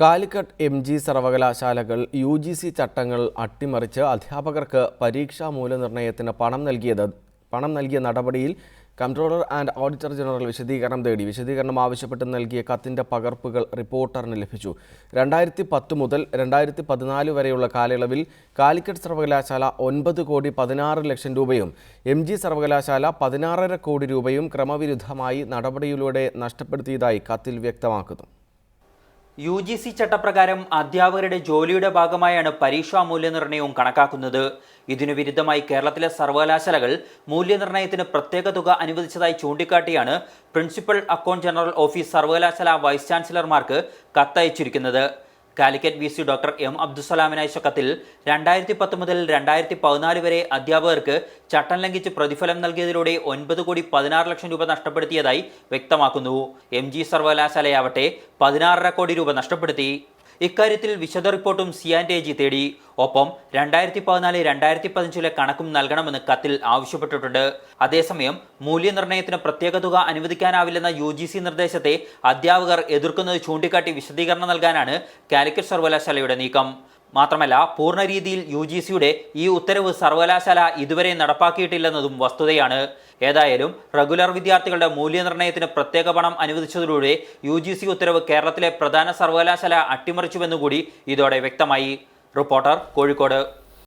Calicut M G സർവകലാശാലകൾ U G C ചട്ടങ്ങൾ അട്ടിമറിച്ച് അധ്യാപകർക്ക് പരീക്ഷാ മൂല്യനിർണയത്തിന് പണം നൽകിയത് പണം നൽകിയ നടപടിയിൽ കൺട്രോളർ ആൻഡ് ഓഡിറ്റർ ജനറൽ വിശദീകരണം തേടി. വിശദീകരണം ആവശ്യപ്പെട്ട് നൽകിയ കത്തിന്റെ പകർപ്പുകൾ റിപ്പോർട്ടറിന് ലഭിച്ചു. രണ്ടായിരത്തി പത്ത് മുതൽ രണ്ടായിരത്തി പതിനാല് വരെയുള്ള കാലയളവിൽ കാലിക്കറ്റ് സർവകലാശാല ഒൻപത് കോടി പതിനാറ് ലക്ഷം രൂപയും എം ജി സർവകലാശാല പതിനാറര കോടി രൂപയും ക്രമവിരുദ്ധമായി നടപടിയിലൂടെ നഷ്ടപ്പെടുത്തിയതായി കത്തിൽ വ്യക്തമാക്കുന്നു. യു ജി സി ചട്ടപ്രകാരം അധ്യാപകരുടെ ജോലിയുടെ ഭാഗമായാണ് പരീക്ഷാ മൂല്യനിർണയവും കണക്കാക്കുന്നത്. ഇതിനു വിരുദ്ധമായി കേരളത്തിലെ സർവകലാശാലകൾ മൂല്യനിർണയത്തിന് പ്രത്യേക തുക അനുവദിച്ചതായി ചൂണ്ടിക്കാട്ടിയാണ് പ്രിൻസിപ്പൽ അക്കൗണ്ട് ജനറൽ ഓഫീസ് സർവകലാശാല വൈസ് ചാൻസലർമാർക്ക് കത്തയച്ചിരിക്കുന്നത്. Calicut V C doctor M അബ്ദുസലാമിന് അയച്ചക്കത്തിൽ രണ്ടായിരത്തി പത്ത് മുതൽ രണ്ടായിരത്തി പതിനാല് വരെ അധ്യാപകർക്ക് ചട്ടം ലംഘിച്ച് പ്രതിഫലം നൽകിയതിലൂടെ ഒൻപത് കോടി പതിനാറ് ലക്ഷം രൂപ നഷ്ടപ്പെടുത്തിയതായി വ്യക്തമാക്കുന്നു. എം ജി സർവകലാശാലയാവട്ടെ പതിനാറര കോടി രൂപ നഷ്ടപ്പെടുത്തി. ഇക്കാര്യത്തിൽ വിശദ റിപ്പോർട്ടും സി ആൻഡ് എ ജി തേടി. ഒപ്പം രണ്ടായിരത്തി പതിനാല് രണ്ടായിരത്തി പതിനഞ്ചിലെ കണക്കും നൽകണമെന്ന് കത്തിൽ ആവശ്യപ്പെട്ടിട്ടുണ്ട്. അതേസമയം മൂല്യനിർണയത്തിന് പ്രത്യേക തുക അനുവദിക്കാനാവില്ലെന്ന യു ജി സി നിർദ്ദേശത്തെ അധ്യാപകർ എതിർക്കുന്നത് ചൂണ്ടിക്കാട്ടി വിശദീകരണം നൽകാനാണ് കാലിക്കറ്റ് സർവകലാശാലയുടെ നീക്കം. മാത്രമല്ല പൂർണ രീതിയിൽ യു ജി സിയുടെ ഈ ഉത്തരവ് സർവകലാശാല ഇതുവരെ നടപ്പാക്കിയിട്ടില്ലെന്നതും വസ്തുതയാണ്. ഏതായാലും റെഗുലർ വിദ്യാർത്ഥികളുടെ മൂല്യനിർണയത്തിന് പ്രത്യേക പണം അനുവദിച്ചതിലൂടെ യു ജി സി ഉത്തരവ് കേരളത്തിലെ പ്രധാന സർവകലാശാല അട്ടിമറിച്ചുവെന്നുകൂടി ഇതോടെ വ്യക്തമായി. റിപ്പോർട്ടർ കോഴിക്കോട്.